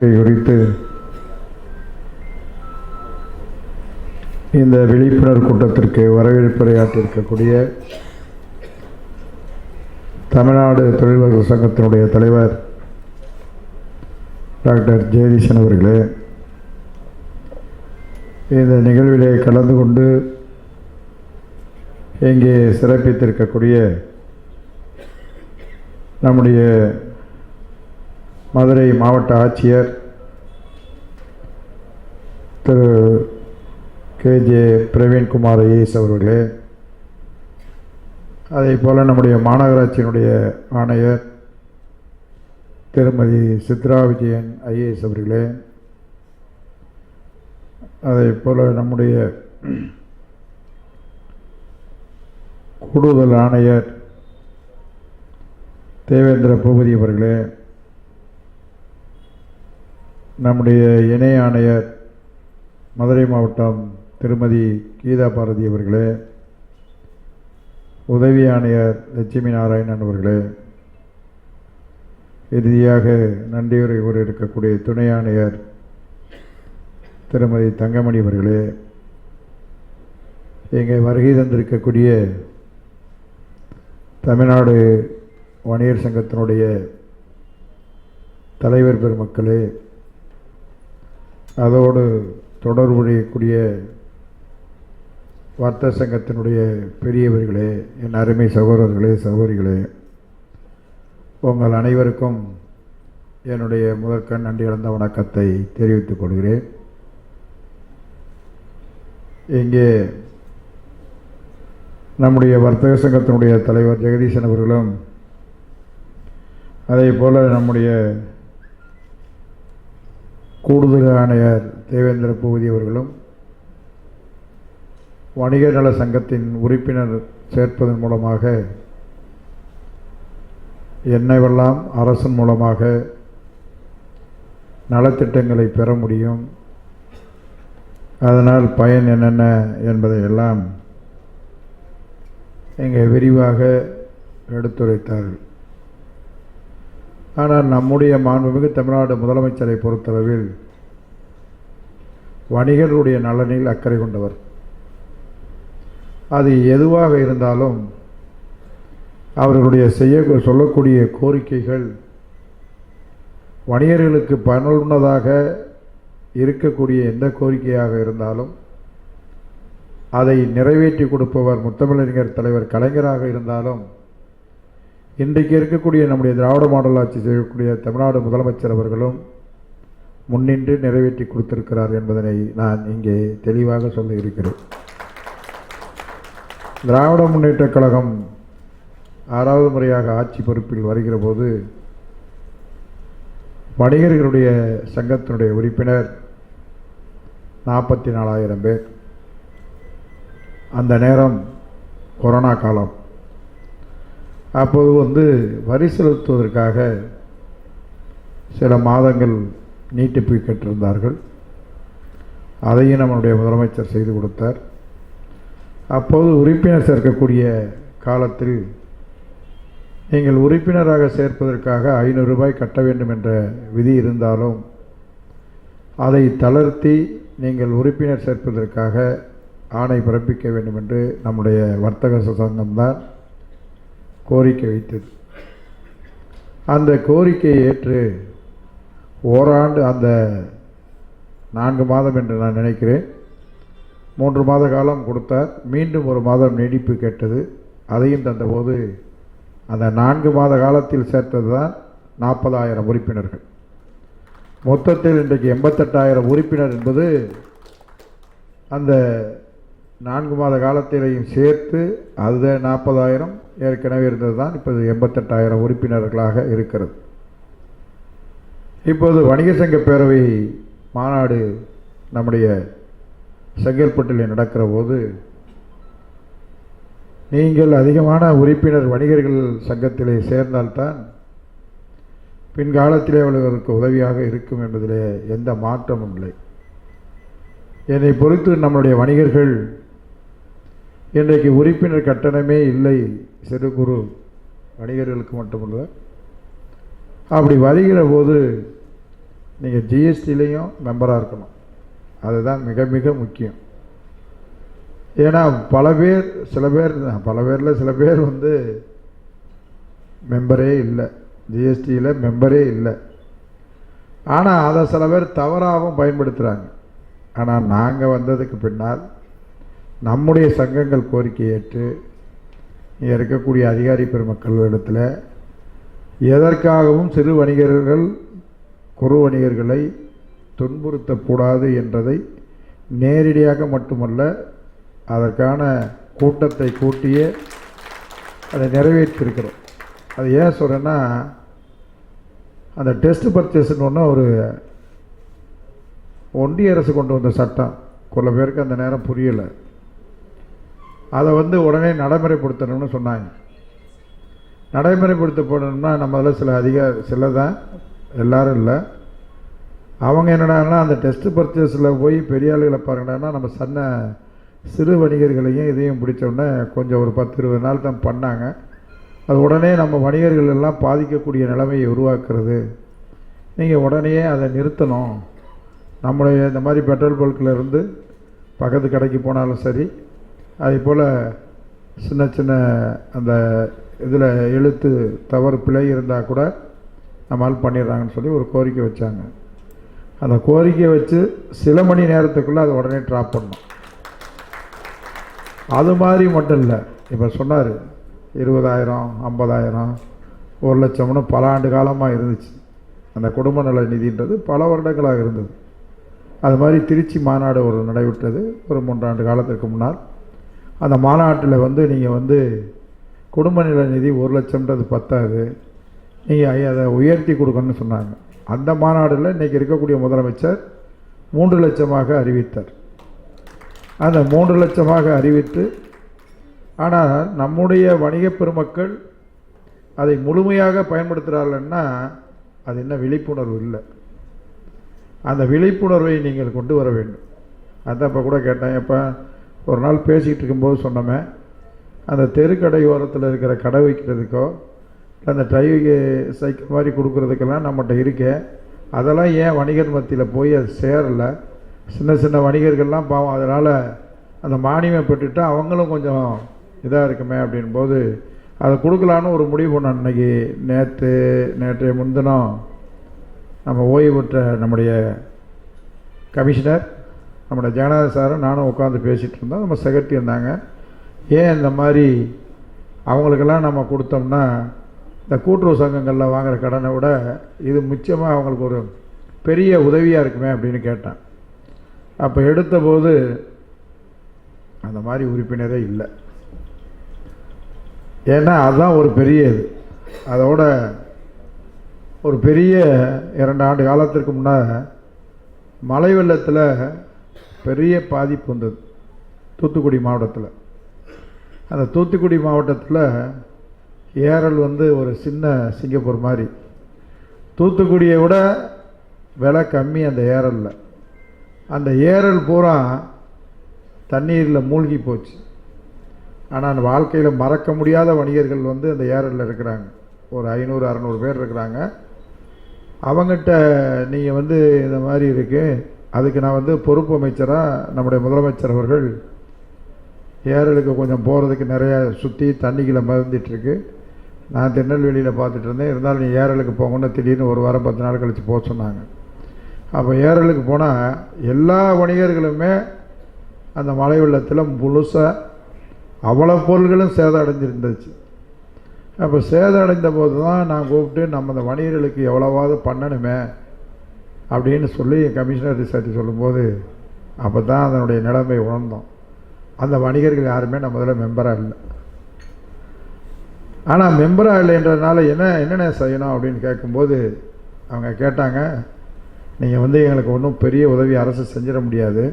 குறித்து இந்த விழிப்புணர்வு கூட்டத்திற்கு வரவேற்புரையாற்றிருக்கக்கூடிய தமிழ்நாடு தொழிலாளர் சங்கத்தினுடைய தலைவர் டாக்டர் ஜெயதீசன் அவர்களே இந்த நிகழ்விலே கலந்து கொண்டு இங்கே சிறப்பித்திருக்கக்கூடிய நம்முடைய மதுரை மாவட்ட ஆட்சியர் திரு கேஜே பிரவீன்குமார் ஐஏஎஸ் அவர்களே அதே போல் நம்முடைய மாநகராட்சியினுடைய ஆணையர் திருமதி சித்ரா விஜயன் ஐஏஎஸ் அவர்களே அதே போல் நம்முடைய கூடுதல் ஆணையர் தேவேந்திர பூபதி அவர்களே நம்முடைய இணை ஆணையர் மதுரை மாவட்டம் திருமதி கீதா பாரதி அவர்களே உதவி ஆணையர் லட்சுமி நாராயணன் அவர்களே இறுதியாக நன்றியுரை கூற இருக்கக்கூடிய துணை ஆணையர் திருமதி தங்கமணி அவர்களே இங்கே வருகை தந்திருக்கக்கூடிய தமிழ்நாடு வணிகர் சங்கத்தினுடைய தலைவர் பெருமக்களே அதோடு தொடர்புடையக்கூடிய வர்த்தக சங்கத்தினுடைய பெரியவர்களே என் அருமை சகோதரர்களே சகோதரிகளே உங்கள் அனைவருக்கும் என்னுடைய முதற்கண் நன்றி இழந்த வணக்கத்தை தெரிவித்துக் கொள்கிறேன். இங்கே நம்முடைய வர்த்தக சங்கத்தினுடைய தலைவர் ஜெகதீசன் அவர்களும் அதே போல் நம்முடைய கூடுதல் ஆணையர் தேவேந்திர பூபதி அவர்களும் வணிக நல சங்கத்தின் உறுப்பினர் சேர்ப்பதன் மூலமாக என்னவெல்லாம் அரசின் மூலமாக நலத்திட்டங்களை பெற முடியும் அதனால் பயன் என்னென்ன என்பதை எல்லாம் இங்கே விரிவாக எடுத்துரைத்தார்கள். ஆனால் நம்முடைய மாண்புமிகு தமிழ்நாடு முதலமைச்சரை பொறுத்தளவில் வணிகர்களுடைய நலனில் அக்கறை கொண்டவர். அது எதுவாக இருந்தாலும் அவர்களுடைய செய்ய சொல்லக்கூடிய கோரிக்கைகள் வணிகர்களுக்கு பயனுள்ளதாக இருக்கக்கூடிய எந்த கோரிக்கையாக இருந்தாலும் அதை நிறைவேற்றி கொடுப்பவர் முத்தமிழறிஞர் தலைவர் கலைஞராக இருந்தாலும் இன்றைக்கு இருக்கக்கூடிய நம்முடைய திராவிட மாடல் ஆட்சி செய்யக்கூடிய தமிழ்நாடு முதலமைச்சர் அவர்களும் முன்னின்று நிறைவேற்றி கொடுத்திருக்கிறார் என்பதனை நான் இங்கே தெளிவாக சொல்லியிருக்கிறேன் திராவிட முன்னேற்றக் கழகம் ஆறாவது முறையாக ஆட்சி பொறுப்பில் வருகிற போது வணிகர்களுடைய சங்கத்தினுடைய உறுப்பினர் நாற்பத்தி நாலாயிரம் பேர். அந்த நேரம் கொரோனா காலம். அப்போது வந்து வரி செலுத்துவதற்காக சில மாதங்கள் நீட்டிப்பு கேட்டிருந்தார்கள். அதையும் நம்முடைய முதலமைச்சர் செய்து கொடுத்தார். அப்போது உறுப்பினர் சேர்க்கக்கூடிய காலத்தில் நீங்கள் உறுப்பினராக சேர்ப்பதற்காக ஐநூறு ரூபாய் கட்ட வேண்டும் என்ற விதி இருந்தாலும் அதை தளர்த்தி நீங்கள் உறுப்பினர் சேர்ப்பதற்காக ஆணை பிறப்பிக்க வேண்டும் என்று நம்முடைய வர்த்தக சங்கம்தான் கோரிக்கை வைத்தது. அந்த கோரிக்கையை ஏற்று ஓராண்டு அந்த நான்கு மாதம் என்று நான் நினைக்கிறேன். மூன்று மாத காலம் கொடுத்தார். மீண்டும் ஒரு மாதம் நீடிப்பு கேட்டது. அதையும் தந்தபோது அந்த நான்கு மாத காலத்தில் சேர்த்தது தான் நாற்பதாயிரம் உறுப்பினர்கள். மொத்தத்தில் இன்றைக்கு எண்பத்தெட்டாயிரம் உறுப்பினர் என்பது அந்த நான்கு மாத காலத்திலையும் சேர்த்து அது நாற்பதாயிரம். ஏற்கனவே இருந்தது தான் இப்போது எண்பத்தெட்டாயிரம் உறுப்பினர்களாக இருக்கிறது. இப்போது வணிக சங்க பேரவை மாநாடு நம்முடைய செங்கல்பட்டில் நடக்கிற போது நீங்கள் அதிகமான உறுப்பினர் வணிகர்கள் சங்கத்திலே சேர்ந்தால்தான் பின்காலத்திலே அவர்களுக்கு உதவியாக இருக்கும் என்பதிலே எந்த மாற்றமும் இல்லை. என்னை பொறுத்து நம்முடைய வணிகர்கள் இன்றைக்கு உறுப்பினர் கட்டணமே இல்லை சிறு குறு வணிகர்களுக்கு மட்டுமல்ல. அப்படி வருகிற போது நீங்கள் ஜிஎஸ்டிலையும் மெம்பராக இருக்கணும். அதுதான் மிக மிக முக்கியம். ஏன்னா பல பேர் சில பேர் பல பேரில் சில பேர் வந்து மெம்பரே இல்லை. ஜிஎஸ்டியில் மெம்பரே இல்லை. ஆனால் அதை சில பேர் தவறாகவும் பயன்படுத்துகிறாங்க ஆனால் நாங்கள் வந்ததுக்கு பின்னால் நம்முடைய சங்கங்கள் கோரிக்கை ஏற்று இங்கே இருக்கக்கூடிய அதிகாரி பெருமக்கள் இடத்துல எதற்காகவும் சிறு வணிகர்கள் குறு வணிகர்களை துன்புறுத்தக்கூடாது என்றதை நேரடியாக மட்டுமல்ல அதற்கான கூட்டத்தை கூட்டியே அதை நிறைவேற்றிருக்கிறோம். அது ஏன் சொல்கிறேன்னா அந்த டெஸ்ட் பர்ச்சேஸ்னு ஒன்று ஒரு ஒன்றிய அரசு கொண்டு வந்த சட்டம். கொள்ள பேருக்கு அந்த நேரம் புரியலை. அதை வந்து உடனே நடைமுறைப்படுத்தணும்னு சொன்னாங்க. நடைமுறைப்படுத்தப்படணும்னா நம்ம அதில் சில அதிக சில தான் எல்லாரும் இல்லை. அவங்க என்னடான்னா அந்த டெஸ்ட் பர்ச்சேஸில் போய் பெரிய ஆளுகளை பாருங்கடான்னா நம்ம சன்ன சிறு வணிகர்களையும் இதையும் பிடிச்சோடனே கொஞ்சம் ஒரு பத்து இருபது நாள் தான் பண்ணாங்க. அது உடனே நம்ம வணிகர்கள் எல்லாம் பாதிக்கக்கூடிய நிலைமையை உருவாக்குறது. நீங்கள் உடனே அதை நிறுத்தணும். நம்மளுடைய இந்த மாதிரி பெட்ரோல் பல்கில் இருந்து பக்கத்து கடைக்கு போனாலும் சரி அதே போல் சின்ன சின்ன அந்த இதில் எழுத்து தவறு பிழை இருந்தால் கூட நம்மால் பண்ணிடுறாங்கன்னு சொல்லி ஒரு கோரிக்கை வச்சாங்க. அந்த கோரிக்கையை வச்சு சில மணி நேரத்துக்குள்ளே அதை உடனே ட்ராப் பண்ணோம் அது மாதிரி மட்டும் இல்லை இப்போ சொன்னார் இருபதாயிரம் ஐம்பதாயிரம் ஒரு லட்சம்னு பல ஆண்டு காலமாக இருந்துச்சு. அந்த குடும்ப நல நிதின்றது பல வருடங்களாக இருந்தது. அது மாதிரி திருச்சி மாநாடு ஒரு நடைபெற்றது ஒரு மூன்றாண்டு காலத்திற்கு முன்னால். அந்த மாநாட்டில் வந்து நீங்கள் வந்து குடும்ப நல நிதி ஒரு லட்சம்ன்றது பத்தாது. நீங்கள் அதை உயர்த்தி கொடுக்கணும்னு சொன்னாங்க. அந்த மாநாடில் இன்றைக்கி இருக்கக்கூடிய முதலமைச்சர் மூன்று லட்சமாக அறிவித்தார். அந்த மூன்று லட்சமாக அறிவித்து ஆனால் நம்முடைய வணிகப் பெருமக்கள் அதை முழுமையாக பயன்படுத்துகிறார்கள்னா அது என்ன விழிப்புணர்வு இல்லை. அந்த விழிப்புணர்வை நீங்கள் கொண்டு வர வேண்டும். அதான் இப்போ கூட கேட்டேன். இப்போ ஒரு நாள் பேசிக்கிட்டு இருக்கும்போது சொன்னோமே அந்த தெருக்கடை ஓரத்தில் இருக்கிற கடை வைக்கிறதுக்கோ அந்த ட்ரை சைக்கிள் மாதிரி கொடுக்குறதுக்கெல்லாம் நம்மகிட்ட இருக்கு. அதெல்லாம் ஏன் வணிகர் மத்தியில் போய் அது சேரலை? சின்ன சின்ன வணிகர்கள்லாம் பாவம் அதனால் அந்த மானியம் பெற்றுட்டு அவங்களும் கொஞ்சம் இதாக இருக்குமே அப்படின்போது அதை கொடுக்கலான்னு ஒரு முடிவு பண்ணோம் அன்னைக்கு நேற்று நேற்றைய முன்தினம் நம்ம ஓய்வு பெற்ற நம்முடைய கமிஷனர் நம்முடைய ஜெகநாத சாரும் நானும் உட்காந்து பேசிகிட்டு இருந்தோம். நம்ம செக்ரட்டரி இருந்தாங்க. ஏன் இந்த மாதிரி அவங்களுக்கெல்லாம் நம்ம கொடுத்தோம்னா இந்த கூட்டுறவு சங்கங்களில் வாங்குகிற கடனை விட இது மிச்சமாக அவங்களுக்கு ஒரு பெரிய உதவியாக இருக்குமே அப்படின்னு கேட்டேன். அப்போ எடுத்தபோது அந்த மாதிரி உறுப்பினரே இல்லை. ஏன்னா அதுதான் ஒரு பெரிய இது. அதோட ஒரு பெரிய இரண்டு ஆண்டு காலத்திற்கு முன்னால் மழை வெள்ளத்தில் பெரிய பாதிப்பு வந்தது. தூத்துக்குடி மாவட்டத்தில். அந்த தூத்துக்குடி மாவட்டத்தில் ஏரல் வந்து ஒரு சின்ன சிங்கப்பூர் மாதிரி. தூத்துக்குடியை விட விலை கம்மி அந்த ஏரலில். அந்த ஏரல் பூரா தண்ணீரில் மூழ்கி போச்சு. ஆனால் வாழ்க்கையில் மறக்க முடியாத வணிகர்கள் வந்து அந்த ஏரலில் இருக்கிறாங்க. ஒரு ஐநூறு அறநூறு பேர் இருக்கிறாங்க. அவங்ககிட்ட நீங்கள் வந்து இந்த மாதிரி இருக்குது அதுக்கு நான் வந்து பொறுப்பு அமைச்சராக நம்முடைய முதலமைச்சர் அவர்கள் ஏரலுக்கு கொஞ்சம் போகிறதுக்கு நிறையா சுற்றி தண்ணிகளை மறந்துட்டுருக்கு நான் திருநெல்வேலியில் பார்த்துட்டு இருந்தேன். இருந்தாலும் நீ ஏரலுக்கு போகணும்னு திடீர்னு ஒரு வாரம் பத்து நாள் கழித்து போக சொன்னாங்க. அப்போ ஏரலுக்கு போனால் எல்லா வணிகர்களுமே அந்த மழை வெள்ளத்தில் முழுசாக அவ்வளோ பொருள்களும் சேதம் அடைஞ்சிருந்துச்சு அப்போ சேதம் அடைந்த போது தான் நான் கூப்பிட்டு நம்ம அந்த வணிகர்களுக்கு எவ்வளவாவது பண்ணணுமே அப்படின்னு சொல்லி கமிஷனர் ரிசர்ச் சொல்லும்போது அப்போ தான் அதனுடைய நிலைமை உணர்ந்தோம். அந்த வணிகர்கள் யாருமே நம்ம இதில் மெம்பராக இல்லை. ஆனால் மெம்பராக இல்லைன்றதுனால என்ன என்னென்ன செய்யணும் அப்படின்னு கேட்கும்போது அவங்க கேட்டாங்க நீங்கள் வந்து எங்களுக்கு ஒன்றும் பெரிய உதவி அரசு செஞ்சிட முடியாது.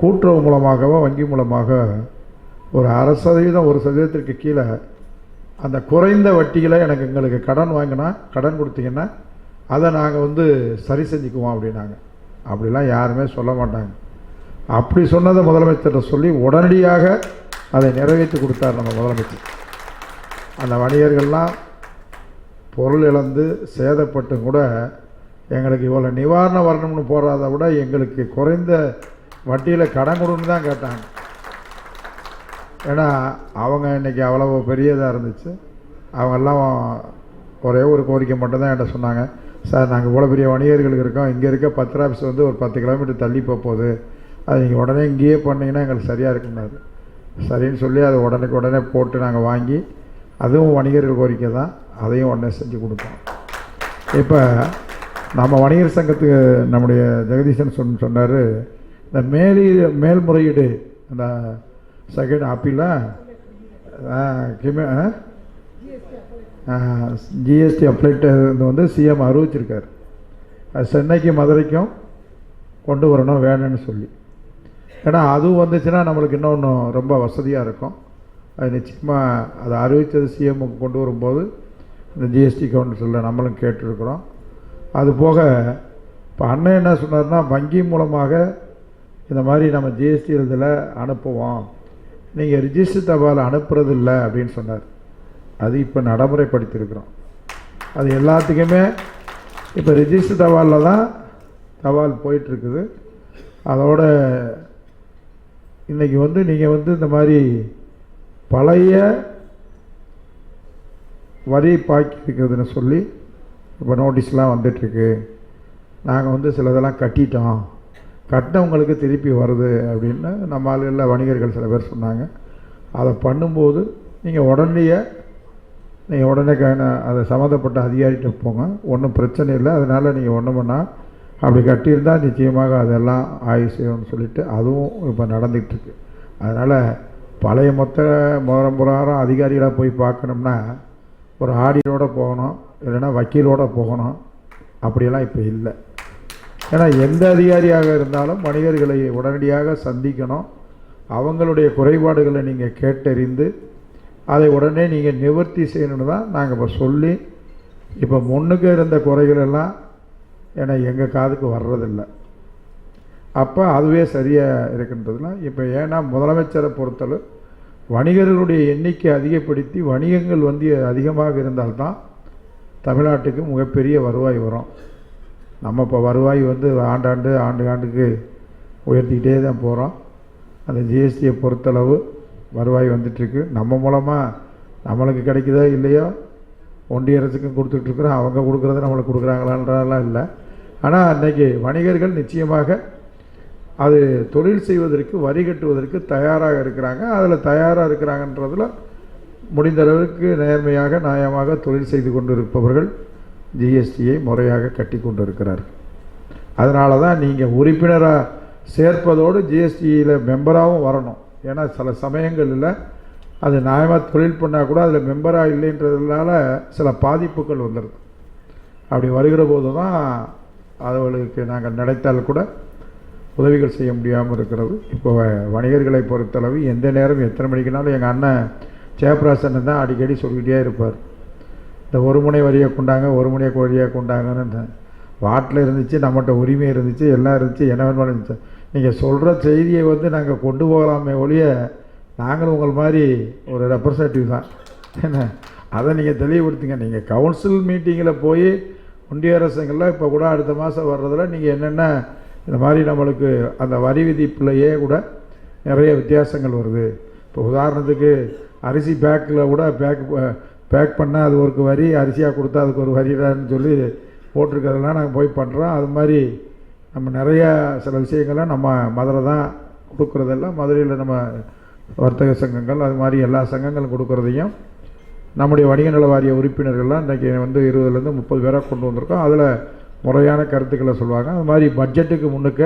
கூட்டுறவு மூலமாகவோ வங்கி மூலமாக ஒரு அரை சதவீதம் ஒரு சதவீதத்திற்கு கீழே அந்த குறைந்த வட்டியில் எனக்கு எங்களுக்கு கடன் வாங்கினா கடன் கொடுத்தீங்கன்னா அதை நாங்கள் வந்து சரி செஞ்சுக்குவோம் அப்படின்னாங்க. அப்படிலாம் யாருமே சொல்ல மாட்டாங்க. அப்படி சொன்னதை முதலமைச்சர்கிட்ட சொல்லி உடனடியாக அதை நிறைவேற்றி கொடுத்தார் நம்ம முதலமைச்சர். அந்த வணிகர்கள்லாம் பொருள் இழந்து சேதப்பட்டும் கூட எங்களுக்கு இவ்வளோ நிவாரணம் வரணும்னு போகிறத விட எங்களுக்கு குறைந்த வட்டியில் கடன் கொடுன்னு தான் கேட்டாங்க. ஏன்னா அவங்க இன்னைக்கு அவ்வளோ பெரியதாக இருந்துச்சு. அவங்கெல்லாம் ஒரே ஒரு கோரிக்கை மட்டும்தான் என்கிட்ட சொன்னாங்க. சார் நாங்கள் இவ்வளோ பெரிய வணிகர்கள் இருக்கோம். இங்கே இருக்க பத்திர ஆஃபீஸ் வந்து ஒரு பத்து கிலோமீட்டர் தள்ளி போகுது. அது நீங்கள் உடனே இங்கேயே பண்ணிங்கன்னா எங்களுக்கு சரியாக இருக்கும்னாரு. சரின்னு சொல்லி அதை உடனுக்கு உடனே போட்டு நாங்கள் வாங்கி அதுவும் வணிகர்கள் கோரிக்கை தான். அதையும் உடனே செஞ்சு கொடுப்போம். இப்போ நம்ம வணிகர் சங்கத்துக்கு நம்முடைய ஜெகதீசன் சொன்ன சொன்னார் இந்த மேலி மேல்முறையீடு அந்த செகண்ட் அப்பீல கிமி ஜிஎஸ்டி அப்ளைட்டு வந்து சிஎம் அறிவிச்சிருக்கார். அது சென்னைக்கு மதுரைக்கும் கொண்டு வரணும் வேணும்னு சொல்லி. ஏன்னா அதுவும் வந்துச்சுன்னா நம்மளுக்கு இன்னொன்று ரொம்ப வசதியாக இருக்கும். அது நிச்சயமாக அதை அறிவித்தது சிஎம்முக்கு கொண்டு வரும்போது இந்த ஜிஎஸ்டி கவுன்சிலில் நம்மளும் கேட்டிருக்கிறோம். அதுபோக இப்போ அண்ணன் என்ன சொன்னார்னா வங்கி மூலமாக இந்த மாதிரி நம்ம ஜிஎஸ்டி இதில் அனுப்புவோம். நீங்கள் ரிஜிஸ்டர் தபால் அனுப்புறது இல்லை அப்படின்னு சொன்னார். அது இப்போ நடைமுறைப்படுத்தியிருக்கிறோம். அது எல்லாத்துக்குமே இப்போ ரிஜிஸ்டர் தபாலில் தான் தபால் போயிட்டுருக்குது. அதோட இன்றைக்கி வந்து நீங்கள் வந்து இந்த மாதிரி பழைய வரி பாக்கி இருக்கிறதுன்னு சொல்லி இப்போ நோட்டீஸ்லாம் வந்துட்டுருக்கு. நாங்கள் வந்து சிலதெல்லாம் கட்டிட்டோம். கட்டினவங்களுக்கு திருப்பி வருது அப்படின்னு நம்ம ஆளுகளில் வணிகர்கள் சில பேர் சொன்னாங்க. அதை பண்ணும்போது நீங்கள் உடனேயே நீங்கள் உடனே அதை சம்மந்தப்பட்ட அதிகாரிகிட்ட போங்க. ஒன்றும் பிரச்சனை இல்லை. அதனால் நீங்கள் ஒன்றும் பண்ணால் அப்படி கட்டியிருந்தால் நிச்சயமாக அதெல்லாம் ஆய்வு செய்யணும்னு சொல்லிட்டு அதுவும் இப்போ நடந்துகிட்ருக்கு அதனால் பழைய மொத்த முறை முறாரம் அதிகாரிகளாக போய் பார்க்கணும்னா ஒரு ஆடியரோடு போகணும் இல்லைன்னா வக்கீலோடு போகணும். அப்படியெல்லாம் இப்போ இல்லை. ஏன்னா எந்த அதிகாரியாக இருந்தாலும் வணிகர்களை உடனடியாக சந்திக்கணும். அவங்களுடைய குறைபாடுகளை நீங்கள் கேட்டறிந்து அதை உடனே நீங்கள் நிவர்த்தி செய்யணும்னு தான் நாங்கள் இப்போ சொல்லி இப்போ முன்னுக்கு இருந்த குறைகளெல்லாம் ஏன்னா எங்கள் காதுக்கு வர்றதில்லை. அப்போ அதுவே சரியாக இருக்கின்றதுனா இப்போ ஏன்னா முதலமைச்சரை பொறுத்தளவு வணிகர்களுடைய எண்ணிக்கை அதிகப்படுத்தி வணிகங்கள் வந்து அதிகமாக இருந்தால்தான் தமிழ்நாட்டுக்கு மிகப்பெரிய வருவாய் வரும். நம்ம இப்போ வருவாய் வந்து ஆண்டாண்டு ஆண்டு ஆண்டுக்கு உயர்த்திக்கிட்டே தான் போகிறோம் அந்த ஜிஎஸ்டியை பொறுத்தளவு வருவாய் வந்துட்டுருக்கு. நம்ம மூலமாக நம்மளுக்கு கிடைக்குதோ இல்லையோ ஒன்றிய அரசுக்கும் கொடுத்துட்ருக்குறோம் அவங்க கொடுக்குறத நம்மளுக்கு கொடுக்குறாங்களான்றதெல்லாம் இல்லை. ஆனால் அன்றைக்கி வணிகர்கள் நிச்சயமாக அது தொழில் செய்வதற்கு வரி கட்டுவதற்கு தயாராக இருக்கிறாங்க. அதில் தயாராக இருக்கிறாங்கன்றதில் முடிந்த அளவுக்கு நேர்மையாக நியாயமாக தொழில் செய்து கொண்டு இருப்பவர்கள் ஜிஎஸ்டியை முறையாக கட்டி கொண்டு இருக்கிறார்கள் அதனால தான் நீங்கள் உறுப்பினராக சேர்ப்பதோடு ஜிஎஸ்டியில் மெம்பராகவும் வரணும். ஏன்னா சில சமயங்களில் அது நியாயமாக தொழில் பண்ணால் கூட அதில் மெம்பராக இல்லைன்றதுனால சில பாதிப்புகள் வந்துடுது. அப்படி வருகிற போது தான் அவர்களுக்கு நாங்கள் நினைத்தால் கூட உதவிகள் செய்ய முடியாமல் இருக்கிறது. இப்போ வ- வணிகர்களை பொறுத்தளவு எந்த நேரம் எத்தனை மணிக்குனாலும் எங்கள் அண்ணன் ஜெயபிராசன் தான் அடிக்கடி சொல்லிக்கிட்டே இருப்பார். இந்த ஒரு முனை வரியை கொண்டாங்க ஒரு முனையை வரியாக கொண்டாங்கன்னு வாட்டில் இருந்துச்சு நம்மகிட்ட உரிமை இருந்துச்சு எல்லாம் இருந்துச்சு என்ன வேணுமாலும் இருந்துச்சு. நீங்கள் சொல்கிற செய்தியை வந்து நாங்கள் கொண்டு போகலாமே ஒழிய நாங்களும் உங்கள் மாதிரி ஒரு ரெப்ரசன்டேட்டிவ் தான். என்ன? அதை நீங்கள் தெளிவுபடுத்துங்க. நீங்கள் கவுன்சில் மீட்டிங்கில் போய் ஒன்றிய அரசுங்களில் இப்போ கூட அடுத்த மாதம் வர்றதில் நீங்கள் என்னென்ன இந்த மாதிரி நம்மளுக்கு அந்த வரி விதிப்புலையே கூட நிறைய வித்தியாசங்கள் வருது. இப்போ உதாரணத்துக்கு அரிசி பேக்கில் கூட பேக் பேக் பண்ணால் அது ஒரு வரி அரிசியாக கொடுத்தா அதுக்கு ஒரு வரிடான்னு சொல்லி போட்டிருக்கிறதெல்லாம் நாங்கள் போய் பண்ணுறோம். அது மாதிரி நம்ம நிறைய சில விஷயங்களை நம்ம மதுரை தான் கொடுக்குறதெல்லாம் மதுரையில் நம்ம வர்த்தக சங்கங்கள் அது மாதிரி எல்லா சங்கங்களும் கொடுக்குறதையும் நம்முடைய வணிக நல வாரிய உறுப்பினர்கள்லாம் இன்றைக்கி வந்து இருபதுலேருந்து முப்பது பேராக கொண்டு வந்திருக்கோம். அதில் முறையான கருத்துக்களை சொல்லுவாங்க. அது மாதிரி பட்ஜெட்டுக்கு முன்னுக்க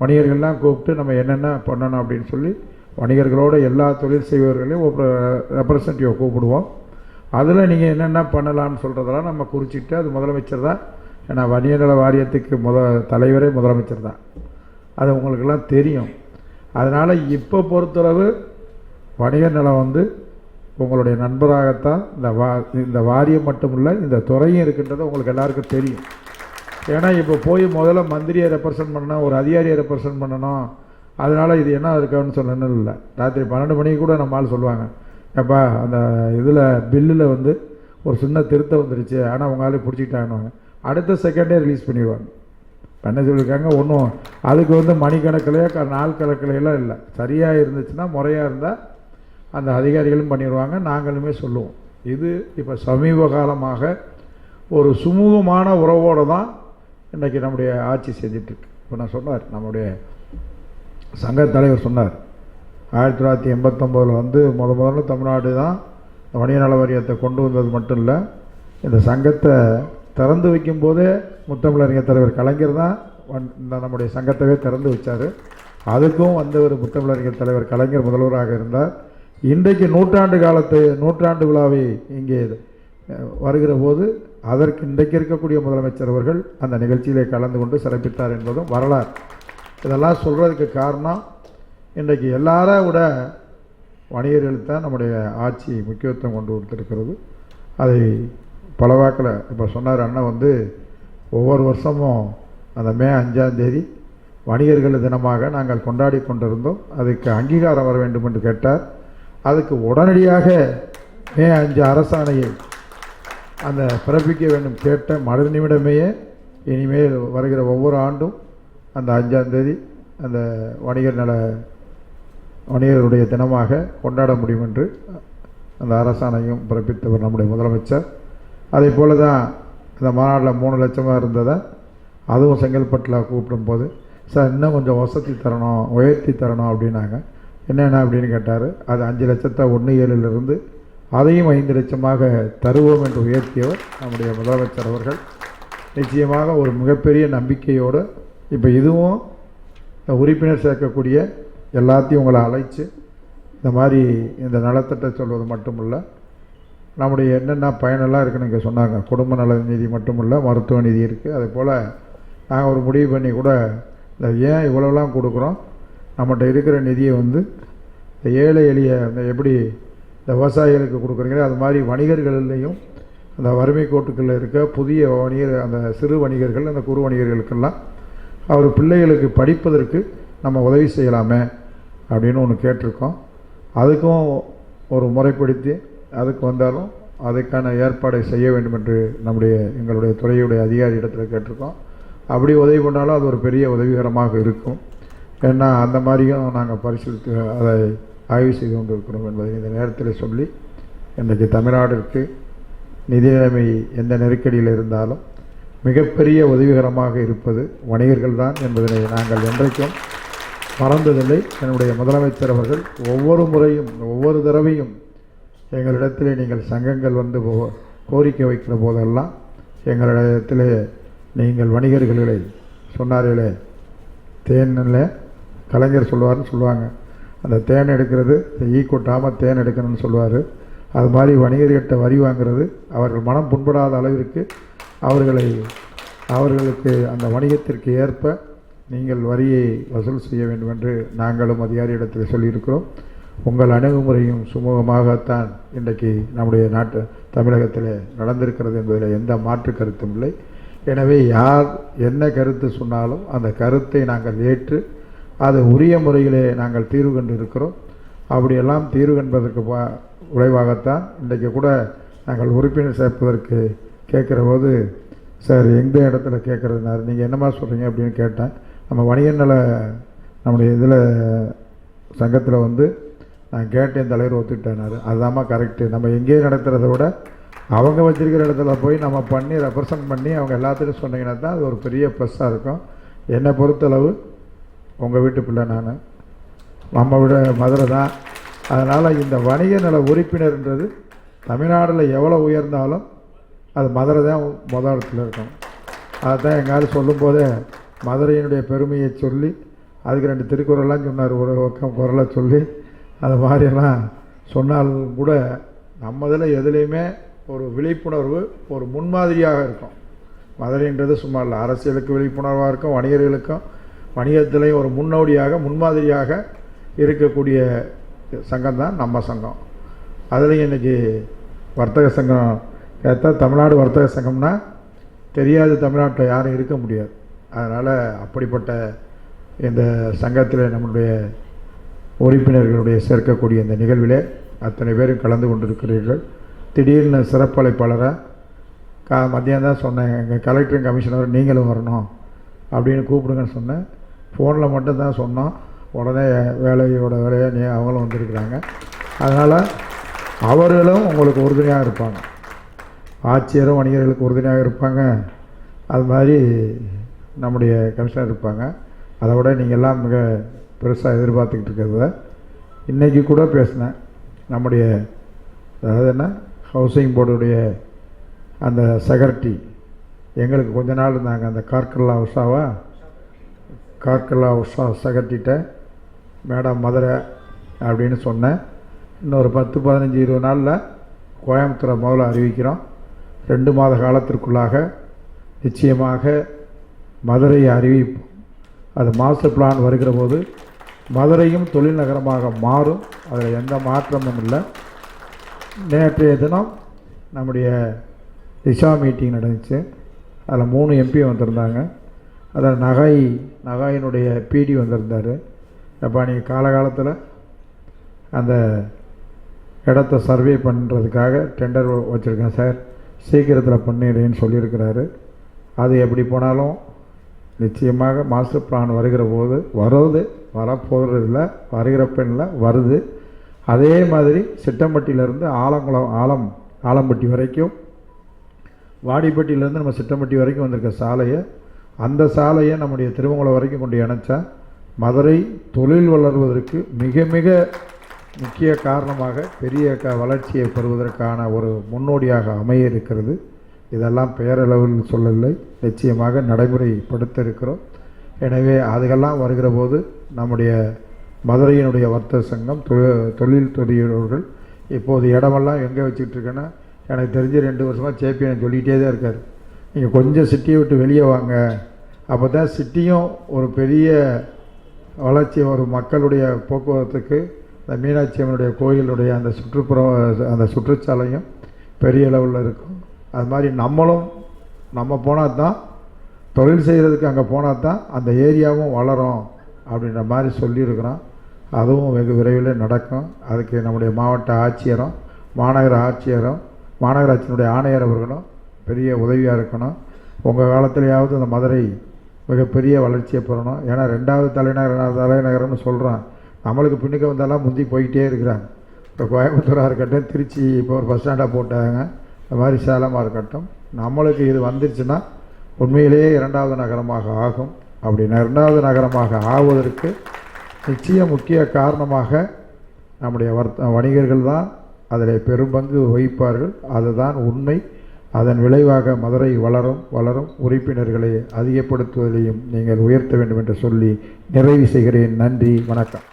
வணிகர்கள்லாம் கூப்பிட்டு நம்ம என்னென்ன பண்ணணும் அப்படின்னு சொல்லி வணிகர்களோட எல்லா தொழில் செய்பவர்களையும் ஒரு கூப்பிடுவோம். அதில் நீங்கள் என்னென்ன பண்ணலாம்னு சொல்கிறதெல்லாம் நம்ம குறிச்சிட்டு அது முதலமைச்சர் தான். ஏன்னா வணிக நல வாரியத்துக்கு முத தலைவரே முதலமைச்சர் தான். அது உங்களுக்கெல்லாம் தெரியும். அதனால் இப்போ பொறுத்தளவு வணிக நலம் வந்து உங்களுடைய நண்பராகத்தான் இந்த வா இந்த வாரியம் மட்டும் இல்லை இந்த துறையும் இருக்கின்றது உங்களுக்கு எல்லாருக்கும் தெரியும். ஏன்னா இப்போ போய் முதல்ல மந்திரியை ரெப்ரசன்ட் பண்ணணும் ஒரு அதிகாரியை ரெப்ரசன்ட் பண்ணணும். அதனால் இது என்ன இருக்கான்னு சொல்லணும் இல்லை. ராத்திரி பன்னெண்டு மணிக்கு கூட நம்ம ஆள் சொல்லுவாங்க. ஏப்பா அந்த இதில் பில்லில் வந்து ஒரு சின்ன திருத்தம் வந்துருச்சு. ஆனால் அவங்க ஆளு பிடிச்சிக்கிட்டாங்கன்னு அடுத்த செகண்டே ரிலீஸ் பண்ணிடுவாங்க. பண்ண என்ன சொல்லியிருக்காங்க ஒன்றும் அதுக்கு வந்து மணிக்கணக்கிலையோ க நாள் கணக்கிலையெல்லாம் இல்லை. சரியாக இருந்துச்சுன்னா முறையாக இருந்தால் அந்த அதிகாரிகளும் பண்ணிடுவாங்க. நாங்களுமே சொல்லுவோம். இது இப்போ சமீப காலமாக ஒரு சுமூகமான உறவோடு தான் இன்றைக்கி நம்முடைய ஆட்சி செஞ்சிட்ருக்கு. இப்போ நான் சொன்னார் நம்முடைய சங்க தலைவர் சொன்னார். ஆயிரத்தி தொள்ளாயிரத்தி எண்பத்தொம்போதில் வந்து முத முதல்ல தமிழ்நாடு தான் இந்த வணிக நல வாரியத்தை கொண்டு வந்தது மட்டும் இல்லை இந்த சங்கத்தை திறந்து வைக்கும்போதே முத்தமிழறிஞர் தலைவர் கலைஞர் தான் வந்- இந்த நம்முடைய சங்கத்தவே திறந்து வச்சார். அதுக்கும் வந்தவர் முத்தமிழறிஞர் தலைவர் கலைஞர் முதல்வராக இருந்தார். இன்றைக்கு நூற்றாண்டு காலத்து நூற்றாண்டு விழாவை இங்கே வருகிற போது அதற்கு இன்றைக்கு இருக்கக்கூடிய முதலமைச்சர் அவர்கள் அந்த நிகழ்ச்சியிலே கலந்து கொண்டு சிறப்பித்தார் என்பதும் வரலாறு. இதெல்லாம் சொல்கிறதுக்கு காரணம் இன்றைக்கு எல்லாரை விட வணிகர்களுக்கு தான் நம்முடைய ஆட்சி முக்கியத்துவம் கொண்டு கொடுத்துருக்கிறது. அதை பல வாக்கில் இப்போ சொன்னார் அண்ணன் வந்து ஒவ்வொரு வருஷமும் அந்த மே அஞ்சாந்தேதி வணிகர்கள் தினமாக நாங்கள் கொண்டாடி கொண்டிருந்தோம். அதுக்கு அங்கீகாரம் வர வேண்டும் என்று கேட்டார். அதுக்கு உடனடியாக மே அஞ்சு அரசாணையை அந்த பிறப்பிக்க வேண்டும் கேட்ட மறு நிமிடமேயே இனிமேல் வருகிற ஒவ்வொரு ஆண்டும் அந்த அஞ்சாம் தேதி அந்த வணிகர் நல வணிகருடைய தினமாக கொண்டாட முடியும் என்று அந்த அரசாணையும் பிறப்பித்தவர் நம்முடைய முதலமைச்சர். அதே போல தான் இந்த மாநாட்டில் மூணு லட்சமாக இருந்ததை அதுவும் செங்கல்பட்டில் கூப்பிடும்போது சார் இன்னும் கொஞ்சம் வசதி தரணும் உயர்த்தி தரணும் அப்படின்னாங்க. என்னென்ன? அப்படின்னு கேட்டார். அது அஞ்சு லட்சத்தை ஒன்று ஏழுலேருந்து அதையும் ஐந்து லட்சமாக தருவோம் என்று உயர்த்தியவர் நம்முடைய முதலமைச்சர் அவர்கள். நிச்சயமாக ஒரு மிகப்பெரிய நம்பிக்கையோடு இப்போ இதுவும் உறுப்பினர் சேர்க்கக்கூடிய எல்லாத்தையும் உங்களை அழைச்சு இந்த மாதிரி இந்த நலத்திட்ட சொல்வது மட்டுமல்ல. நம்முடைய என்னென்ன பயனெல்லாம் இருக்குன்னு இங்கே சொன்னாங்க. குடும்ப நல நிதி மட்டுமில்ல மருத்துவ நிதி இருக்குது அதே போல் நாங்கள் ஒரு முடிவு பண்ணி கூட இந்த ஏன் இவ்வளோலாம் கொடுக்குறோம்? நம்மகிட்ட இருக்கிற நிதியை வந்து இந்த ஏழை எளிய எப்படி இந்த விவசாயிகளுக்கு கொடுக்குறீங்களோ அது மாதிரி வணிகர்கள்லேயும் அந்த வறுமை கோட்டுக்களில் இருக்க புதிய வணிகர் அந்த சிறு வணிகர்கள் அந்த குறு வணிகர்களுக்கெல்லாம் அவர் பிள்ளைகளுக்கு படிப்பதற்கு நம்ம உதவி செய்யலாமே அப்படின்னு ஒன்று கேட்டிருக்கோம். அதுக்கும் ஒரு முறைப்படுத்தி அதுக்கு வந்தாலும் அதுக்கான ஏற்பாடை செய்ய வேண்டும் என்று நம்முடைய எங்களுடைய துறையுடைய அதிகாரி இடத்துல கேட்டிருக்கோம். அப்படி உதவி பண்ணாலும் அது ஒரு பெரிய உதவிகரமாக இருக்கும். ஏன்னா அந்த மாதிரியும் நாங்கள் பரிசீலித்து அதை ஆய்வு செய்து கொண்டிருக்கிறோம் என்பதை இந்த நேரத்தில் சொல்லி இன்றைக்கு தமிழ்நாட்டிற்கு நிதி நிலைமை எந்த நெருக்கடியில் இருந்தாலும் மிகப்பெரிய உதவிகரமாக இருப்பது வணிகர்கள் தான் என்பதனை நாங்கள் என்றைக்கும் மறந்ததில்லை. என்னுடைய முதலமைச்சர் அவர்கள் ஒவ்வொரு முறையும் ஒவ்வொரு தடவையும் எங்களிடத்திலே நீங்கள் சங்கங்கள் வந்து போ- கோரிக்கை வைக்கிற போதெல்லாம் எங்களிடத்திலே நீங்கள் வணிகர்களை சொன்னார்களே தேனில் கலைஞர் சொல்லுவார்னு சொல்லுவாங்க. அந்த தேன் எடுக்கிறது ஈ கொட்டாமல் தேன் எடுக்கணும்னு சொல்லுவார். அது மாதிரி வணிகர்கிட்ட வரி வாங்குறது அவர்கள் மனம் புண்படாத அளவிற்கு அவர்களை அவர்களுக்கு அந்த வணிகத்திற்கு ஏற்ப நீங்கள் வரியை வசூல் செய்ய வேண்டும் என்று நாங்களும் அதிகாரியிடத்தில் சொல்லியிருக்கிறோம். உங்கள் அணுகுமுறையும் சுமூகமாகத்தான் இன்றைக்கு நம்முடைய நாட்டு தமிழகத்தில் நடந்திருக்கிறது என்பதில் எந்த மாற்று கருத்தும் இல்லை. எனவே யார் என்ன கருத்து சொன்னாலும் அந்த கருத்தை நாங்கள் ஏற்று அது உரிய முறையிலே நாங்கள் தீர்வு கண்டு இருக்கிறோம் அப்படியெல்லாம் தீர்வு கண்பதற்கு பா- விளைவாகத்தான் இன்றைக்கு கூட நாங்கள் உறுப்பினர் சேர்ப்பதற்கு கேட்குற போது சார் எந்த இடத்துல கேட்குறதுனாரு? நீங்கள் என்னம்மா சொல்கிறீங்க அப்படின்னு கேட்டேன். நம்ம வணிக நல நம்முடைய இதில் சங்கத்தில் வந்து நான் கேட்டேன் தலைவர் ஒத்துக்கிட்டேனாரு அதுதான்மா கரெக்டு நம்ம எங்கேயும் நடத்துகிறத விட அவங்க வச்சுருக்கிற இடத்துல போய் நம்ம பண்ணி ரெப்ரசன்ட் பண்ணி அவங்க எல்லாத்துக்கும் சொன்னீங்கன்னா தான் அது ஒரு பெரிய ப்ளஸ்ஸாக இருக்கும். என்னை பொறுத்தளவு உங்கள் வீட்டு பிள்ளை நான். நம்ம விட மதுரை தான். அதனால் இந்த வணிக நல உறுப்பினர்ன்றது தமிழ்நாட்டில் எவ்வளோ உயர்ந்தாலும் அது மதுரை தான் முதல் இடத்துல இருக்கணும். அதுதான் எங்காவது சொல்லும்போதே மதுரையினுடைய பெருமையை சொல்லி அதுக்கு ரெண்டு திருக்குறள்லாம் சொன்னார் ஒரு பக்கம் குரலை சொல்லி. அது மாதிரியெல்லாம் சொன்னாலும் கூட நம்ம இதில் எதுலேயுமே ஒரு விழிப்புணர்வு ஒரு முன்மாதிரியாக இருக்கும். மதுரைன்றது சும்மா இல்லை அரசியலுக்கு விழிப்புணர்வாக இருக்கும் வணிகர்களுக்கும் வணிகத்திலையும் ஒரு முன்னோடியாக முன்மாதிரியாக இருக்கக்கூடிய சங்கம் தான் நம்ம சங்கம். அதுலேயும் இன்றைக்கி வர்த்தக சங்கம் கேட்டால் தமிழ்நாடு வர்த்தக சங்கம்னா தெரியாத தமிழ்நாட்டில் யாரும் இருக்க முடியாது. அதனால் அப்படிப்பட்ட இந்த சங்கத்தில் நம்முடைய உறுப்பினர்களுடைய சேர்க்கக்கூடிய இந்த நிகழ்விலே அத்தனை பேரும் கலந்து கொண்டிருக்கிறீர்கள். திடீர்னு சிறப்பு கா மத்தியானம் தான் சொன்னேன் எங்கள் கலெக்டரும் கமிஷனர் நீங்களும் வரணும் அப்படின்னு கூப்பிடுங்கன்னு சொன்னேன். ஃபோனில் மட்டும்தான் சொன்னோம். உடனே வேலையோட வேலையை நீ அவங்களும் வந்திருக்கிறாங்க. அதனால் அவர்களும் உங்களுக்கு உறுதுணையாக இருப்பாங்க. ஆட்சியரும் வணிகர்களுக்கு உறுதுணையாக இருப்பாங்க. அது மாதிரி நம்முடைய கமிஷனர் இருப்பாங்க. அதை விட நீங்கள் எல்லாம் மிக பெருசாக எதிர்பார்த்துக்கிட்டு இருக்கிறத இன்றைக்கி கூட பேசினேன். நம்முடைய அதாவது என்ன ஹவுசிங் போர்டுடைய அந்த செக்ரட்டரி எங்களுக்கு கொஞ்ச நாள் இருந்தாங்க. அந்த கார்கல்லா உஷாவாக காக்கலா உஷா சகத்திட்ட மேடம் மதுரை அப்படின்னு சொன்னேன் இன்னொரு பத்து பதினஞ்சு இருபது நாளில் கோயம்புத்தூரை முதல்ல அறிவிக்கிறோம். ரெண்டு மாத காலத்திற்குள்ளாக நிச்சயமாக மதுரையை அறிவிப்போம். அது மாஸ்டர் பிளான் வருகிற போது மதுரையும் தொழில் நகரமாக மாறும். அதில் எந்த மாற்றமும் இல்லை. நேற்றைய தினம் நம்முடைய திஷா மீட்டிங் நடந்துச்சு. அதில் மூணு எம்பி வந்திருந்தாங்க. அதான் நகை நகாயினுடைய பிடி வந்திருந்தார். அப்போ நீங்கள் காலகாலத்தில் அந்த இடத்த சர்வே பண்ணுறதுக்காக டெண்டர் வச்சுருக்கேன் சார். சீக்கிரத்தில் பண்ணிடுறேன்னு சொல்லியிருக்கிறாரு. அது எப்படி போனாலும் நிச்சயமாக மாஸ்டர் பிளான் வருகிற போது வருது வரப்போகிறதில்ல வருகிற பெண்ணில் வருது. அதே மாதிரி சிட்டம்பட்டியிலேருந்து ஆலங்குளம் ஆலம் ஆலம்பட்டி வரைக்கும் வாடிப்பட்டியிலேருந்து நம்ம சிட்டம்பட்டி வரைக்கும் வந்திருக்க சாலையை அந்த சாலையை நம்முடைய திருமங்கலம் வரைக்கும் கொண்டு இணைச்சா மதுரை தொழில் வளர்வதற்கு மிக மிக முக்கிய காரணமாக பெரிய க வளர்ச்சியை பெறுவதற்கான ஒரு முன்னோடியாக அமைய இருக்கிறது. இதெல்லாம் பேரளவில் சொல்லவில்லை நிச்சயமாக நடைமுறைப்படுத்த இருக்கிறோம் எனவே அதுக்கெல்லாம் வருகிற போது நம்முடைய மதுரையினுடைய வர்த்தக சங்கம் தொழில் துறையினர்கள் இப்போது இடமெல்லாம் எங்கே வச்சுக்கிட்டு இருக்கேன்னா எனக்கு தெரிஞ்சு ரெண்டு வருஷமாக சேப்பியனை சொல்லிகிட்டே தான் இருக்கார். நீங்கள் கொஞ்சம் சிட்டியை விட்டு வெளியே வாங்க. அப்போ தான் சிட்டியும் ஒரு பெரிய வளர்ச்சி ஒரு மக்களுடைய போக்குவரத்துக்கு இந்த மீனாட்சி அம்மனுடைய கோயிலுடைய அந்த சுற்றுப்புற அந்த சுற்றுச்சாலையும் பெரிய அளவில் இருக்கும். அது மாதிரி நம்மளும் நம்ம போனால் தான் தொழில் செய்கிறதுக்கு அங்கே போனால் தான் அந்த ஏரியாவும் வளரும் அப்படின்ற மாதிரி சொல்லியிருக்கிறோம் அதுவும் வெகு விரைவில் நடக்கும். அதுக்கு நம்முடைய மாவட்ட ஆட்சியரும் மாநகர ஆட்சியரும் மாநகராட்சியினுடைய ஆணையர் அவர்களும் பெரிய உதவியாக இருக்கணும். உங்கள் காலத்திலேயாவது இந்த மதுரை மிகப்பெரிய வளர்ச்சியை பெறணும். ஏன்னா ரெண்டாவது தலைநகர் தலைநகரம்னு சொல்கிறோம் நம்மளுக்கு பின்னுக்கு வந்தாலும் முந்தி போய்கிட்டே இருக்கிறாங்க. இப்போ கோயம்புத்தூராக இருக்கட்டும் திருச்சி இப்போ ஒரு பஸ் ஸ்டாண்டாக போட்டாங்க. இந்த மாதிரி சேலமாக இருக்கட்டும். நம்மளுக்கு இது வந்துருச்சுன்னா உண்மையிலேயே இரண்டாவது நகரமாக ஆகும். அப்படி இரண்டாவது நகரமாக ஆவதற்கு நிச்சய முக்கிய காரணமாக நம்முடைய வர்த்த வணிகர்கள் தான் அதில் பெரும்பங்கு வகிப்பார்கள். அதுதான் உண்மை. அதன் விளைவாக மதுரை வளரும் வளரும் உறுப்பினர்களை அதிகப்படுத்துவதையும் நீங்கள் உயர்த்த வேண்டும் என்று சொல்லி நிறைவு செய்கிறேன். நன்றி வணக்கம்.